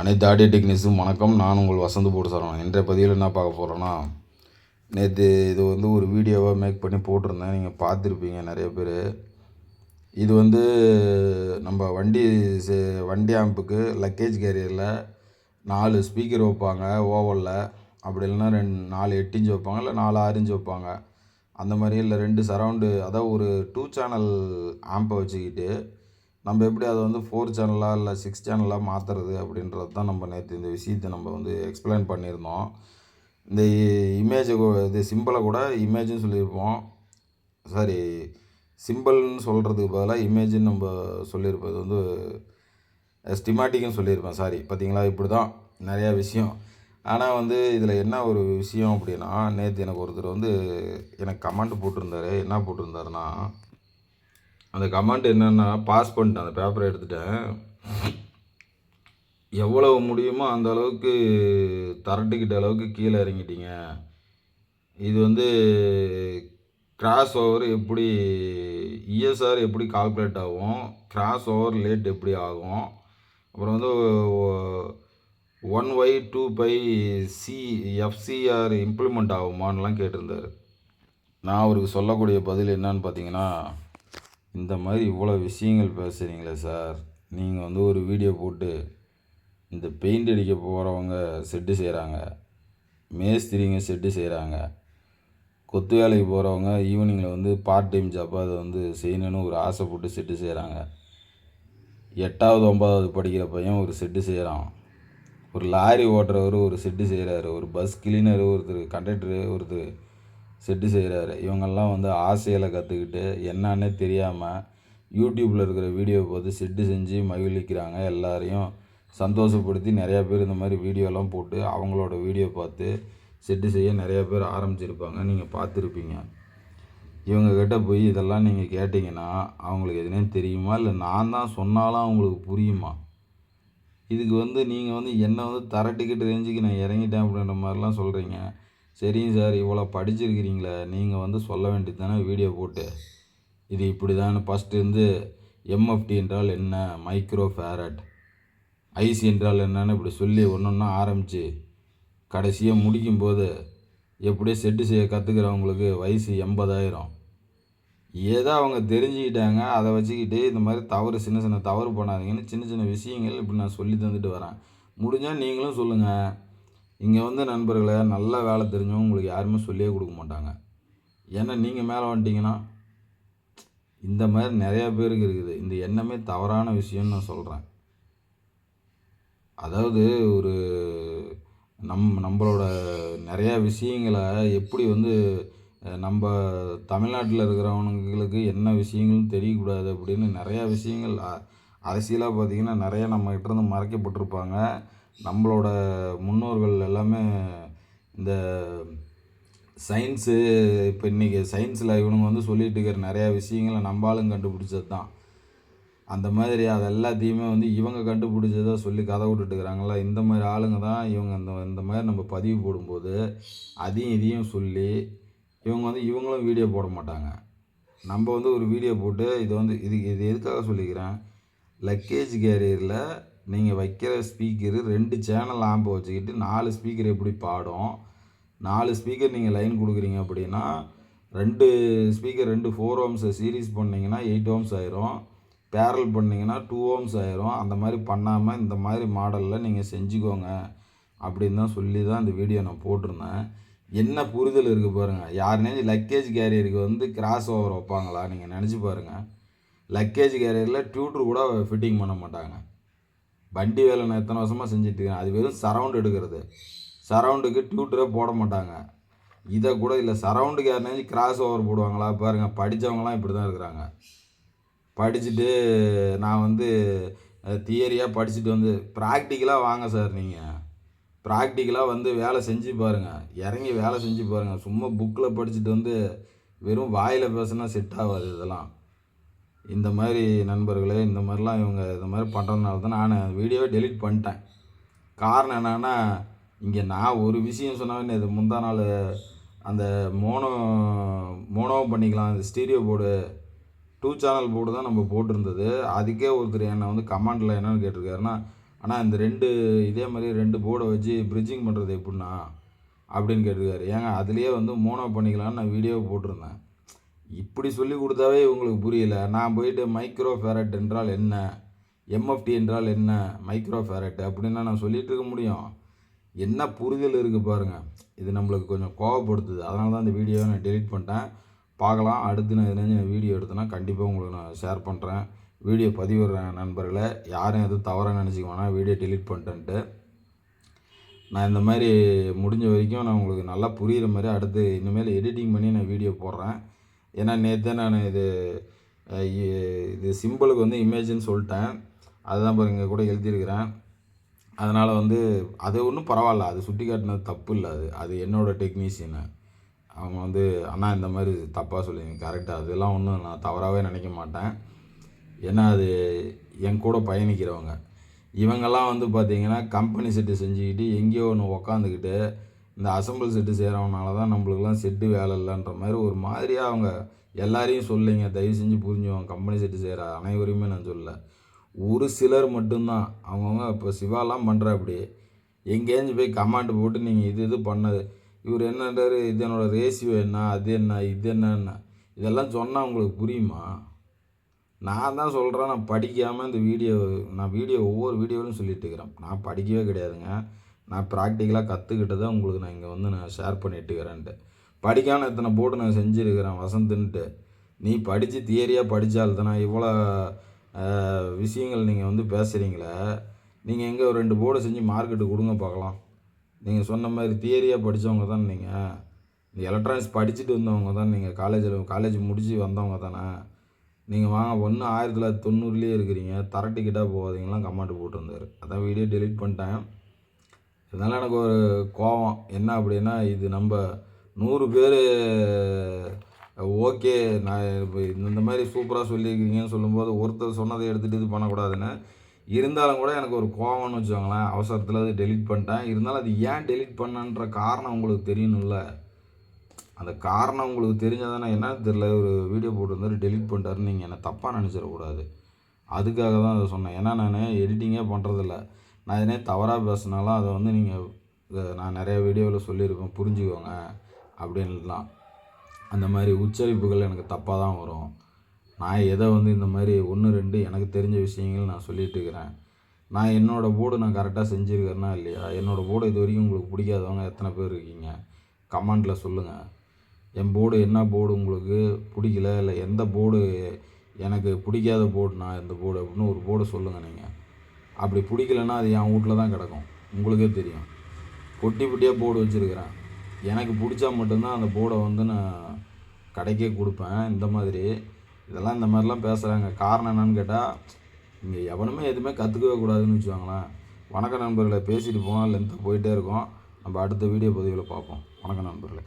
அனைத்து ஆடியோ டெக்னிக்ஸும் வணக்கம். நான் உங்கள் வசந்த் போட்டு சரவணன் இன்றைய பதிவில் என்ன பார்க்க போகிறோன்னா நேற்று இது வந்து ஒரு வீடியோவாக மேக் பண்ணி போட்டிருந்தேன். நீங்கள் பார்த்துருப்பீங்க நிறைய பேர். இது வந்து நம்ம வண்டி வண்டி ஆம்புக்கு லக்கேஜ் கேரியரில் நாலு ஸ்பீக்கர் வைப்பாங்க ஓவலில் அப்படி இல்லைன்னா ரெண்டு நாலு எட்டு இன்ச் வைப்பாங்க இல்லை நாலு ஆறு இன்ச் வைப்பாங்க. அந்த மாதிரி இல்லை ரெண்டு சரவுண்டு அதாவது ஒரு டூ சேனல் ஆம்பை வச்சுக்கிட்டு நம்ம எப்படி அதை வந்து ஃபோர் சேனலாக இல்லை சிக்ஸ் சேனலாக மாற்றுறது அப்படின்றது தான் நம்ம நேற்று இந்த விஷயத்தை நம்ம வந்து எக்ஸ்பிளைன் பண்ணியிருந்தோம். இந்த இமேஜை இது சிம்பிளை கூட இமேஜும் சொல்லியிருப்போம். சாரி சிம்பிள்னு சொல்கிறதுக்கு பதிலாக இமேஜுன்னு நம்ம சொல்லியிருப்போம் இது வந்து ஸ்டிமேட்டிக்னு சொல்லியிருப்பேன். சாரி பார்த்தீங்களா? இப்படி தான் நிறையா விஷயம். ஆனால் வந்து இதில் என்ன ஒரு விஷயம் அப்படின்னா நேற்று எனக்கு ஒருத்தர் வந்து எனக்கு கமெண்ட் போட்டிருந்தாரு. என்ன போட்டிருந்தாருன்னா அந்த கமெண்ட் என்னென்னா பாஸ் பண்ணிட்டேன். அந்த பேப்பரை எடுத்துட்டேன். எவ்வளவு முடியுமோ அந்த அளவுக்கு தரட்டுக்கிட்ட அளவுக்கு கீழே இறங்கிட்டீங்க. இது வந்து கிராஸ் ஓவர் எப்படி இஎஸ்ஆர் எப்படி கால்குலேட் ஆகும்? கிராஸ் ஓவர் லேட் எப்படி ஆகும்? அப்புறம் வந்து one Y two by C FCR implement ஆகுமான்லாம் கேட்டிருந்தார். நான் அவருக்கு சொல்லக்கூடிய பதில் என்னன்னு பார்த்தீங்கன்னா இந்த மாதிரி இவ்வளோ விஷயங்கள் பேசுகிறீங்களே சார். நீங்கள் வந்து ஒரு வீடியோ போட்டு இந்த பெயிண்ட் அடிக்க போகிறவங்க செட்டு செய்கிறாங்க மேஸ்திரிங்க செட்டு செய்கிறாங்க கொத்து வேலைக்கு போகிறவங்க ஈவினிங்கில் வந்து பார்ட் டைம் ஜாப்பாக அதை வந்து செய்யணும்னு ஒரு ஆசைப்பட்டு செட்டு செய்கிறாங்க எட்டாவது ஒன்பதாவது படிக்கிற பையன் ஒரு செட்டு செய்கிறான் ஒரு லாரி ஓட்டுறவர் ஒரு செட்டு செய்கிறாரு ஒரு பஸ் கிளீனர் ஒருத்தர் கண்டக்டரு ஒருத்தர். செட்டு செய்கிறாரு இவங்கெல்லாம் வந்து ஆசையில் கற்றுக்கிட்டு என்னன்னே தெரியாமல் யூடியூப்பில் இருக்கிற வீடியோ பார்த்து செட்டு செஞ்சு மகிழ்விக்கிறாங்க எல்லாரையும். சந்தோஷப்படுத்தி நிறையா பேர் இந்த மாதிரி வீடியோலாம் போட்டு அவங்களோட வீடியோ பார்த்து செட்டு செய்ய நிறையா பேர் ஆரம்பிச்சிருப்பாங்க. நீங்கள் பார்த்துருப்பீங்க. இவங்கக்கிட்ட போய் இதெல்லாம் நீங்கள் கேட்டிங்கன்னா அவங்களுக்கு எதுனே தெரியுமா? இல்லை நான் தான் சொன்னாலும் அவங்களுக்கு புரியுமா? இதுக்கு வந்து நீங்கள் வந்து என்னை வந்து தர டிக்கெட் ரேஞ்சுக்கு நான் இறங்கிட்டேன் அப்படின்ற மாதிரிலாம் சொல்கிறீங்க சரிங்க சார் இவ்வளோ படிச்சிருக்கிறீங்களே நீங்கள் வந்து சொல்ல வேண்டியது தானே வீடியோ போட்டு. இது இப்படி தான் ஃபஸ்ட்டு இருந்து எம்எஃப்டி என்றால் என்ன? மைக்ரோ ஃபேரட் ஐசி என்றால் என்னன்னு இப்படி சொல்லி ஒன்று ஒன்றா ஆரம்பித்து கடைசியாக முடிக்கும்போது எப்படியோ செட்டு செய்ய கற்றுக்கிறவங்களுக்கு வயசு எண்பதாயிரம். ஏதோ அவங்க தெரிஞ்சுக்கிட்டாங்க அதை வச்சுக்கிட்டு இந்த மாதிரி தவறு சின்ன சின்ன தவறு பண்ணாதீங்கன்னு சின்ன சின்ன விஷயங்கள் இப்படி நான் சொல்லி தந்துட்டு வரேன். முடிஞ்சால் நீங்களும் சொல்லுங்கள் இங்கே வந்து நண்பர்களே நல்ல வேலை தெரிஞ்சவங்க உங்களுக்கு யாருமே சொல்லியே கொடுக்க மாட்டாங்க. ஏன்னா நீங்கள் மேலே வந்துட்டீங்கன்னா இந்த மாதிரி நிறையா பேருக்கு இருக்குது. இந்த எண்ணமே தவறான விஷயம்னு நான் சொல்கிறேன் அதாவது ஒரு நம் நம்மளோட நிறையா விஷயங்களை எப்படி வந்து நம்ம தமிழ்நாட்டில் இருக்கிறவனுங்களுக்கு என்ன விஷயங்களும் தெரியக்கூடாது அப்படின்னு நிறையா விஷயங்கள் அ- அரசியலாக பார்த்திங்கன்னா நிறையா நம்மகிட்ட இருந்து மறைக்கப்பட்டிருப்பாங்க. நம்மளோட முன்னோர்கள் எல்லாமே இந்த சயின்ஸு இப்போ இன்றைக்கி சயின்ஸில் இவனுங்க வந்து சொல்லிகிட்டு இருக்கிற நிறையா விஷயங்களை நம்ம கண்டுபிடிச்சது தான். அந்த மாதிரி அது எல்லாத்தையுமே வந்து இவங்க கண்டுபிடிச்சதாக சொல்லி கதை விட்டுட்டு இருக்கிறாங்களா இந்த மாதிரி ஆளுங்க தான் இவங்க இந்த இந்த மாதிரி நம்ம பதிவு போடும்போது அதையும் இதையும் சொல்லி இவங்க வந்து இவங்களும் வீடியோ போட மாட்டாங்க. நம்ம வந்து ஒரு வீடியோ போட்டு இது வந்து இது இது எதுக்காக சொல்லிக்கிறேன்? லக்கேஜ் கேரியரில் நீங்கள் வைக்கிற ஸ்பீக்கரு ரெண்டு சேனல் ஆம்பை வச்சுக்கிட்டு நாலு ஸ்பீக்கர் எப்படி பாடும்? நாலு ஸ்பீக்கர் நீங்கள் லைன் கொடுக்குறீங்க அப்படின்னா ரெண்டு ஸ்பீக்கர் ரெண்டு ஃபோர் ஓம்ஸை சீரிஸ் பண்ணிங்கன்னா எயிட் ஓம்ஸ் ஆயிரும். பேரல் பண்ணிங்கன்னா டூ ஓம்ஸ் ஆயிரும். அந்த மாதிரி பண்ணாமல் இந்த மாதிரி மாடலில் நீங்கள் செஞ்சுக்கோங்க அப்படின்னு தான் சொல்லி தான் இந்த வீடியோ நான் போட்டிருந்தேன். என்ன புரிதல் இருக்குது பாருங்கள் யாருனே லக்கேஜ் கேரியருக்கு வந்து கிராஸ் ஓவர் வைப்பாங்களா நீங்கள் நினச்சி பாருங்கள் லக்கேஜ் கேரியரில் டியூட்ரு கூட ஃபிட்டிங் பண்ண மாட்டாங்க. வண்டி வேலை நான் எத்தனை வருஷமாக செஞ்சுட்டு இருக்கேன். அது வெறும் சரவுண்டு எடுக்கிறது. சரவுண்டுக்கு டியூட்டரே போட மாட்டாங்க. இதை கூட இல்லை சரவுண்டுக்கு யாருனாச்சும் கிராஸ் ஓவர் போடுவாங்களா? பாருங்கள் படித்தவங்களாம் இப்படி தான் இருக்கிறாங்க. படிச்சுட்டு நான் வந்து தியரியாக படிச்சுட்டு வந்து ப்ராக்டிக்கலாக வாங்க சார் நீங்கள் ப்ராக்டிக்கலாக வந்து வேலை செஞ்சு பாருங்கள் இறங்கி வேலை செஞ்சு பாருங்கள் சும்மா புக்கில் படிச்சுட்டு வந்து வெறும் வாயில் பேசினா செட் ஆகாது இதெல்லாம். இந்த மாதிரி நண்பர்களே இந்த மாதிரிலாம் இவங்க இந்த மாதிரி பண்ணுறதுனால தான் நான் வீடியோவை டெலிட் பண்ணிட்டேன். காரணம் என்னென்னா இங்கே நான் ஒரு விஷயம் சொன்னாவே இது முந்தா நாள் அந்த மோனோ மோனோவும் பண்ணிக்கலாம் அந்த stereo board two channel board தான் நம்ம போட்டிருந்தது. அதுக்கே ஒருத்தர் என்னை வந்து கமெண்டில் என்னென்னு கேட்டிருக்காருன்னா ஆனால் இந்த ரெண்டு இதே மாதிரி ரெண்டு போர்டை வச்சு பிரிட்ஜிங் பண்ணுறது எப்படின்னா அப்படின்னு கேட்டிருக்காரு. ஏங்க அதுலேயே வந்து மோனோ பண்ணிக்கலாம்னு நான் வீடியோ போட்டிருந்தேன். இப்படி சொல்லி கொடுத்தாவே உங்களுக்கு புரியல. நான் போயிட்டு மைக்ரோ ஃபேரட் என்றால் என்ன? எம்எஃப்டி என்றால் என்ன? மைக்ரோ ஃபேரட் அப்படின்னா நான் சொல்லிகிட்டு இருக்க முடியும். என்ன புரிதல் இருக்குது பாருங்கள் இது நம்மளுக்கு கொஞ்சம் கோவப்படுத்துது. அதனால தான் இந்த வீடியோவை நான் டெலிட் பண்ணிட்டேன். பார்க்கலாம். அடுத்து நான் எதுனா வீடியோ எடுத்தேன்னா கண்டிப்பாக உங்களுக்கு நான் ஷேர் பண்ணுறேன் வீடியோ பதிவிடுறேன் நண்பர்களை. யாரும் எதுவும் தவறாக நினச்சிக்க வேணாம். வீடியோ டெலிட் பண்ணிட்டேன்ட்டு. நான் இந்த மாதிரி முடிஞ்ச வரைக்கும் நான் உங்களுக்கு நல்லா புரிகிற மாதிரி அடுத்து இனிமேல் எடிட்டிங் பண்ணி நான் வீடியோ போடுறேன். ஏன்னா நேற்று நான் இது இது சிம்பிளுக்கு வந்து இமேஜ்னு சொல்லிட்டேன். அதுதான் பாருங்க கூட எழுதியிருக்கிறேன். அதனால் வந்து அது ஒன்றும் பரவாயில்ல. அது சுட்டி காட்டினது தப்பு இல்லை அது. அது என்னோட டெக்னீஷியனு. அவங்க வந்து அண்ணா இந்த மாதிரி தப்பாக சொல்லிங்க கரெக்டாக அதெல்லாம் ஒன்றும் நான் தவறாகவே நினைக்க மாட்டேன். ஏன்னா அது என் கூட பயணிக்கிறவங்க. இவங்கெல்லாம் வந்து பார்த்தீங்கன்னா கம்பெனி செட்டு செஞ்சுக்கிட்டு எங்கேயோ ஒன்று உக்காந்துக்கிட்டு இந்த அசம்பிள் செட்டு செய்கிறவனால தான் நம்மளுக்கெல்லாம் செட்டு வேலை இல்லைன்ற மாதிரி ஒரு மாதிரியாக அவங்க எல்லாரையும் சொல்லிங்க. தயவு செஞ்சு புரிஞ்சுவோம் கம்பெனி செட்டு செய்கிற அனைவரையுமே நான் சொல்லலை. ஒரு சிலர் மட்டும்தான். அவங்கவுங்க இப்போ சிவாலாம் பண்ணுற அப்படி. எங்கேயாச்சும் போய் கமாண்ட் போட்டு நீங்கள் இது இது பண்ணது. இவர் என்னன்றாரு? இது என்னோடய ரேஷியோ என்ன? அது என்ன? இது என்னன்னு. இதெல்லாம் சொன்னால் உங்களுக்கு புரியுமா? நான் தான் சொல்கிறேன் நான் படிக்காமல் இந்த வீடியோ நான் வீடியோ ஒவ்வொரு வீடியோவிலும் சொல்லிட்டு இருக்கிறேன். நான் படிக்கவே கிடையாதுங்க. நான் ப்ராக்டிக்கலாக கற்றுக்கிட்டு தான் உங்களுக்கு நான் இங்கே வந்து நான் ஷேர் பண்ணிட்டு இருக்கிறேன்ட்டு படிக்காமல் இத்தனை போர்டு நான் செஞ்சுருக்கிறேன் வசந்துன்ட்டு. நீ படித்து தியரியாக படித்தால்தானே இவ்வளோ விஷயங்கள் நீங்கள் வந்து பேசுகிறீங்களே நீங்கள் எங்கே ஒரு ரெண்டு போர்டு செஞ்சு மார்க்கெட்டு கொடுங்க பார்க்கலாம். நீங்கள் சொன்ன மாதிரி தியரியாக படித்தவங்க தான் நீங்கள் இந்த எலக்ட்ரானிக்ஸ் படிச்சுட்டு வந்தவங்க தான் நீங்கள் காலேஜில் காலேஜ் முடித்து வந்தவங்க தானே. நீங்கள் வாங்க ஒன்று ஆயிரத்தி தொள்ளாயிரத்தி தொண்ணூறுலேயே இருக்கிறீங்க. தர டிக்கெட்டாக போகாதீங்களாம் கமெண்ட் போட்டிருந்தார். அதான் வீடியோ டெலீட் பண்ணிட்டேன். இதனால் எனக்கு ஒரு கோவம். என்ன அப்படின்னா இது நம்ம நூறு பேர் ஓகே நான் இப்போ இந்த மாதிரி சூப்பராக சொல்லியிருக்கீங்கன்னு சொல்லும்போது ஒருத்தர் சொன்னதை எடுத்துகிட்டு இது பண்ணக்கூடாதுன்னு. இருந்தாலும் கூட எனக்கு ஒரு கோவம்னு வச்சுக்கோங்களேன் அவசரத்தில் அது டெலிட் பண்ணிட்டேன். இருந்தாலும் அது ஏன் டெலிட் பண்ணன்ற காரணம் உங்களுக்கு தெரியணும்ல. அந்த காரணம் உங்களுக்கு தெரிஞ்சால் தானே என்னன்னு தெரில ஒரு வீடியோ போட்டிருந்தாரு டெலிட் பண்ணிட்டாருன்னு நீங்கள் என்னை தப்பாக நினச்சிடக்கூடாது. அதுக்காக தான் அதை சொன்னேன். ஏன்னா நான் எடிட்டிங்கே பண்ணுறதில்ல நான் எதனே தவறாக பேசினாலும் அதை வந்து நீங்கள் நான் நிறைய வீடியோவில் சொல்லியிருப்பேன் புரிஞ்சுக்கோங்க அப்படின்லாம் அந்த மாதிரி உச்சரிப்புகள் எனக்கு தப்பாக தான் வரும். நான் எதை வந்து இந்த மாதிரி ஒன்று ரெண்டு எனக்கு தெரிஞ்ச விஷயங்கள் நான் சொல்லிட்டு இருக்கிறேன். நான் என்னோடய போர்டு நான் கரெக்டாக செஞ்சுருக்கிறேன்னா இல்லையா? என்னோடய போர்டு இது வரைக்கும் உங்களுக்கு பிடிக்காதவங்க எத்தனை பேர் இருக்கீங்க? கமெண்ட்டில் சொல்லுங்கள் என் போர்டு என்ன போர்டு உங்களுக்கு பிடிக்கல? இல்லை எந்த போர்டு எனக்கு பிடிக்காத போர்டுண்ணா இந்த போர்டு அப்படின்னு ஒரு போர்டு சொல்லுங்கள் நீங்கள் அப்படி பிடிக்கலன்னா அது என் வீட்டில் தான் கிடக்கும். உங்களுக்கே தெரியும். பொட்டி பொட்டியாக போர்டு வச்சுருக்கிறேன். எனக்கு பிடிச்சா மட்டும்தான் அந்த போர்டை வந்து நான் கடைக்கே கொடுப்பேன். இந்த மாதிரி. இதெல்லாம் இந்த மாதிரிலாம் பேசுகிறாங்க காரணம் என்னன்னு கேட்டால் இங்கே எவனுமே எதுவுமே கற்றுக்கவே கூடாதுன்னு வச்சுக்கோங்களேன். வணக்க நண்பர்களை பேசிட்டு போனால் லென்த்தாக போயிட்டே இருக்கோம். நம்ம அடுத்த வீடியோ பதிவில் பார்ப்போம். வணக்கம் நண்பர்களே.